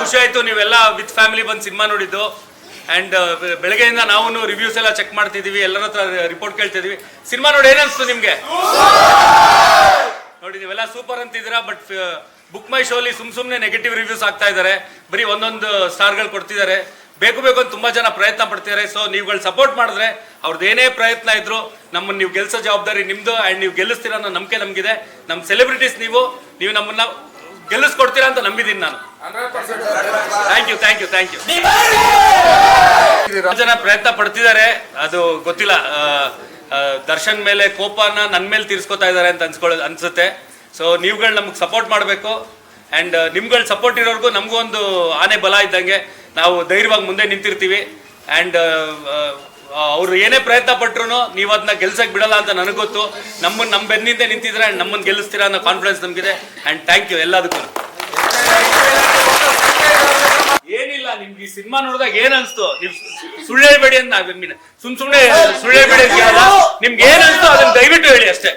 ಖುಷಿ ಆಯ್ತು ನೀವೆಲ್ಲ ವಿತ್ ಫ್ಯಾಮಿಲಿ ಬಂದು ಸಿನಿಮಾ ನೋಡಿದ್ದು. ಅಂಡ್ ಬೆಳಗ್ಗೆಯಿಂದ ನಾವು ರಿವ್ಯೂಸ್ ಎಲ್ಲ ಚೆಕ್ ಮಾಡ್ತಿದೀವಿ ಎಲ್ಲರ ಹತ್ರ ರಿಪೋರ್ಟ್ ಕೇಳ್ತಿದೀವಿ ಸಿನಿಮಾ ನೋಡಿ ಏನನ್ಸ್ತು ನಿಮ್ಗೆ? ನೋಡಿ, ನೀವೆಲ್ಲ ಸೂಪರ್ ಅಂತಿದ್ದೀರಾ ಬಟ್ ಬುಕ್ ಮೈ ಶೋಲಿ ಸುಮ್ ಸುಮ್ನೆ ನೆಗೆಟಿವ್ ರಿವ್ಯೂಸ್ ಆಗ್ತಾ ಇದ್ದಾರೆ. ಬರೀ ಒಂದೊಂದು ಸ್ಟಾರ್ಗಳು ಕೊಡ್ತಿದ್ದಾರೆ. ಬೇಕು ಬೇಕು ಅಂತ ತುಂಬಾ ಜನ ಪ್ರಯತ್ನ ಪಡ್ತಿದ್ದಾರೆ. ಸೊ ನೀವುಗಳು ಸಪೋರ್ಟ್ ಮಾಡಿದ್ರೆ ಅವ್ರದ್ದು ಏನೇ ಪ್ರಯತ್ನ ಇದ್ರು ನಮ್ಮನ್ನ ನೀವು ಗೆಲ್ಸೋ ಜವಾಬ್ದಾರಿ ನಿಮ್ದು ಅಂಡ್ ನೀವು ಗೆಲ್ಲಿಸ್ತೀರ ಅನ್ನೋ ನಂಬಿಕೆ ನಮಗಿದೆ. ನಮ್ಮ ಸೆಲೆಬ್ರಿಟೀಸ್ ನೀವು ನೀವು ನಮ್ಮನ್ನ ಗೆಲ್ಲಿಸ್ಕೊಡ್ತೀರಾ ಅಂತ ನಂಬಿದ್ದೀನಿ ನಾನು. Thank you thank you thank you ಜನ ಪ್ರಯತ್ನ ಪಡ್ತಿದ್ದಾರೆ. ಅದು ಗೊತ್ತಿಲ್ಲ. ದರ್ಶನ್ ಮೇಲೆ ಕೋಪನ ನನ್ನ ಮೇಲೆ ತೀರ್ಸ್ಕೊತಾ ಇದ್ದಾರೆ ಅಂತ ಅನ್ಸ್ಕೊಳ್ಳೋ ಅನ್ಸುತ್ತೆ. ಸೊ ನೀವುಗಳು ನಮ್ಗೆ ಸಪೋರ್ಟ್ ಮಾಡಬೇಕು. ಆ್ಯಂಡ್ ನಿಮ್ಗಳ ಸಪೋರ್ಟ್ ಇರೋರ್ಗು ನಮಗೂ ಒಂದು ಆನೆ ಬಲ ಇದ್ದಂಗೆ. ನಾವು ಧೈರ್ಯವಾಗಿ ಮುಂದೆ ನಿಂತಿರ್ತೀವಿ. ಆ್ಯಂಡ್ ಅವ್ರು ಏನೇ ಪ್ರಯತ್ನ ಪಟ್ರು ನೀವು ಅದನ್ನ ಗೆಲ್ಸಕ್ ಬಿಡಲ್ಲ ಅಂತ ನನಗೆ ಗೊತ್ತು. ನಮ್ಮನ್ನ ನಮ್ಮ ಬೆನ್ನಿಂದ ನಿಂತಿದ್ರೆ ಅಂಡ್ ನಮ್ಮನ್ನ ಗೆಲ್ಲಿಸ್ತೀರಾ ಅನ್ನೋ ಕಾನ್ಫಿಡೆನ್ಸ್ ನಮಗಿದೆ. ಆ್ಯಂಡ್ ಥ್ಯಾಂಕ್ ಯು ಎಲ್ಲದಕ್ಕೂ. ಏನಿಲ್ಲ, ನಿಮ್ಗೆ ಈ ಸಿನಿಮಾ ನೋಡಿದಾಗ ಏನ್ ಅನ್ಸ್ತು? ನೀವು ಸುಳ್ಳು ಹೇಳ್ಬೇಡಿ ಅಂತ ಸುಮ್ ಸುಮ್ನೆ ಸುಳ್ಳು ಹೇಳ್ಬೇಡಿ ನಿಮ್ಗೆ ಏನ್ ಅನ್ಸ್ತು ಅದನ್ನ ದಯವಿಟ್ಟು ಹೇಳಿ ಅಷ್ಟೇ.